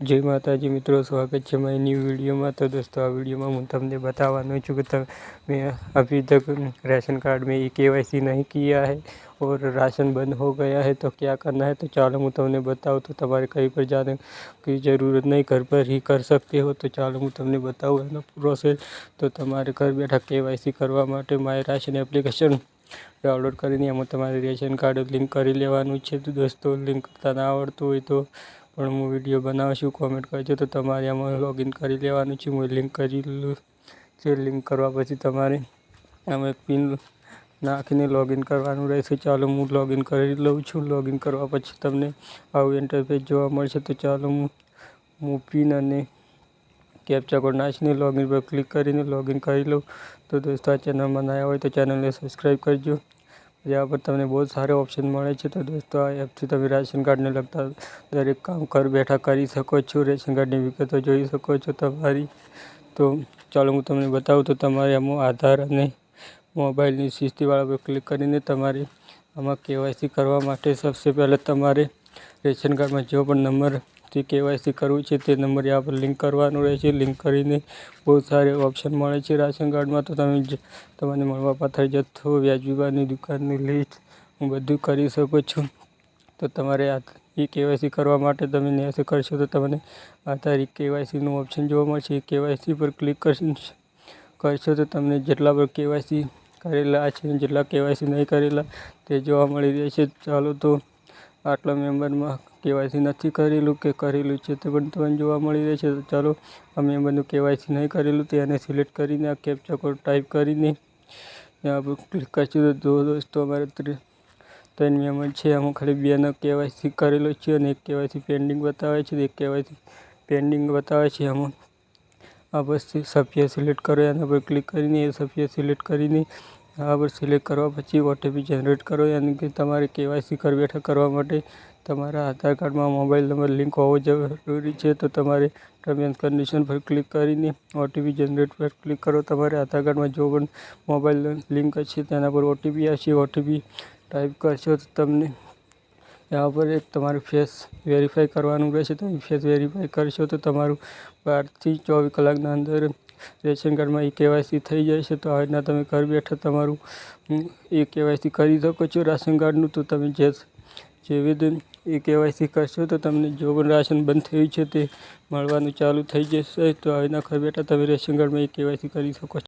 જય માતાજી મિત્રો, સ્વાગત છે મારી ન્યૂ વિડીયોમાં તો દોસ્તો, આ વિડીયોમાં હું તમને बतावानो છું કે મેં અભી તક રેશન કાર્ડ મેં ई केवाईसी નહીં किया है ઓર રાશન બંધ હો ગયા है તો क्या કરના है तो चलो હું તમને બતાવું, તો તમારે કંઈ पर जाने की જરૂરત નહીં, ઘર પર ही કર सकते હો, તો चलो હું તમને बताऊं એનો પ્રોસેસ તો તમારે ઘર બેઠા કેવાયસી કરવા માટે મારે રાશન એપ્લિકેશન ડાઉનલોડ કરીને એમાં તમારે રેશન કાર્ડ લિંક કરી લેવાનું છે. તો દોસ્તો લિંક કરતા ના આવડતું હોય તો પણ હું વીડિયો બનાવશું કોમેન્ટ કરજો તો તમારે આમાં લોગિન કરી લેવાનું છે. હું લિંક લઉં છે. લિંક કરવા પછી તમારે આમાં પિન નાખીને લોગિન કરવાનું રહેશે. ચાલો હું લોગિન કરી લઉં છું. લોગિન કરવા પછી તમને આવું ઇન્ટરફેસ જોવા મળશે. તો ચાલો હું હું પિન અને કેપ્ચા કોડ નાખીને લોગિન પર ક્લિક કરીને લોગિન કરી લઉં. તો દોસ્તો, આ ચેનલમાં નયા હોય તો ચેનલને સબસ્ક્રાઈબ કરજો. જ્યાં પર તમને બહુ સારો ઓપ્શન મળે છે. તો દોસ્તો, આ એપથી તમે રાશન કાર્ડને લગતા દરેક કામ ઘર બેઠા કરી શકો છો. રેશન કાર્ડની વિગતો જોઈ શકો છો તમારી. તો ચાલો હું તમને બતાવું તો તમારે આમાં આધાર અને મોબાઈલની સિસ્ટીવાળા પર ક્લિક કરીને તમારે આમાં કેવાયસી કરવા માટે સૌથી પહેલાં તમારે રેશન કાર્ડમાં જો પણ નંબરથી કેવાયસી કરવું છે તે નંબર આપણે લિંક કરવાનું રહેશે. લિંક કરીને બહુ સારી ઓપ્શન મળે છે રાશન કાર્ડમાં તો તમે તમને મળવાપાત્ર જથ્થો વ્યાજબીવાની દુકાનની લિસ્ટ હું બધું કરી શકો છો. તો તમારે આ એ કેવાયસી કરવા માટે તમે નેસે કરશો તો તમને આધાર ઈ કેવાયસીનું ઓપ્શન જોવા મળશે. એ કેવાયસી પર ક્લિક કરશો કરશો તો તમને જેટલા પર કેવાયસી કરેલા છે જેટલા કેવાયસી નહીં કરેલા તે જોવા મળી રહેશે. ચાલો તો આટલા મેમ્બરમાં કેવાયસી નથી કરેલું કે કરેલું છે તે પણ તમને જોવા મળી રહે છે. તો ચાલો, આ મેમ્બરનું કેવાયસી નહીં કરેલું તેને સિલેક્ટ કરીને આ કેપ્ચા કોડ ટાઈપ કરીને પર ક્લિક કરીશું તો દોસ્તો, અમારે ત્રણ મેમ્બર છે. આમાં ખાલી બેનો કેવાયસી કરેલો છે અને એક કેવાયસી પેન્ડિંગ બતાવે છે એક કેવાયસી પેન્ડિંગ બતાવે છે. આમાં આ પછી સભ્ય સિલેક્ટ કરો એના પર ક્લિક કરીને એ સભ્ય સિલેક્ટ કરીને આ પર સિલેક્ટ કરવા પછી ઓટીપી જનરેટ કરો, યાની કે તમારે કેવાયસી ઘર બેઠા કરવા માટે તમારા આધાર કાર્ડમાં મોબાઈલ નંબર લિંક હોવો જરૂરી છે. તો તમારે ટર્મ એન્ડ કન્ડિશન પર ક્લિક કરીને ઓટીપી જનરેટ પર ક્લિક કરો. તમારે આધાર કાર્ડમાં જો પણ મોબાઈલ લિંક હશે તેના પર ઓટીપી આવશે ઓટીપી ટાઈપ કરશો તો તમને ત્યાં પર એક તમારું ફેસ વેરીફાઈ કરવાનું રહેશે. તમે ફેસ વેરીફાઈ કરશો તો તમારું બારથી ચોવીસ કલાકના અંદર રેશન કાર્ડમાં એ કેવાયસી થઈ જાય છે, તો આ રીતના તમે ઘર બેઠા તમારું એ કેવાયસી કરી શકો છો રાશન કાર્ડનું, તો તમે જે જેવી રીતે એ કેવાયસી કરશો, તો તમને જો પણ રાશન બંધ થયું છે તે મળવાનું ચાલુ થઈ જશે, તો આવી રીતના ઘર બેઠા તમે રેશન કાર્ડમાં એ કેવાયસી કરી શકો છો.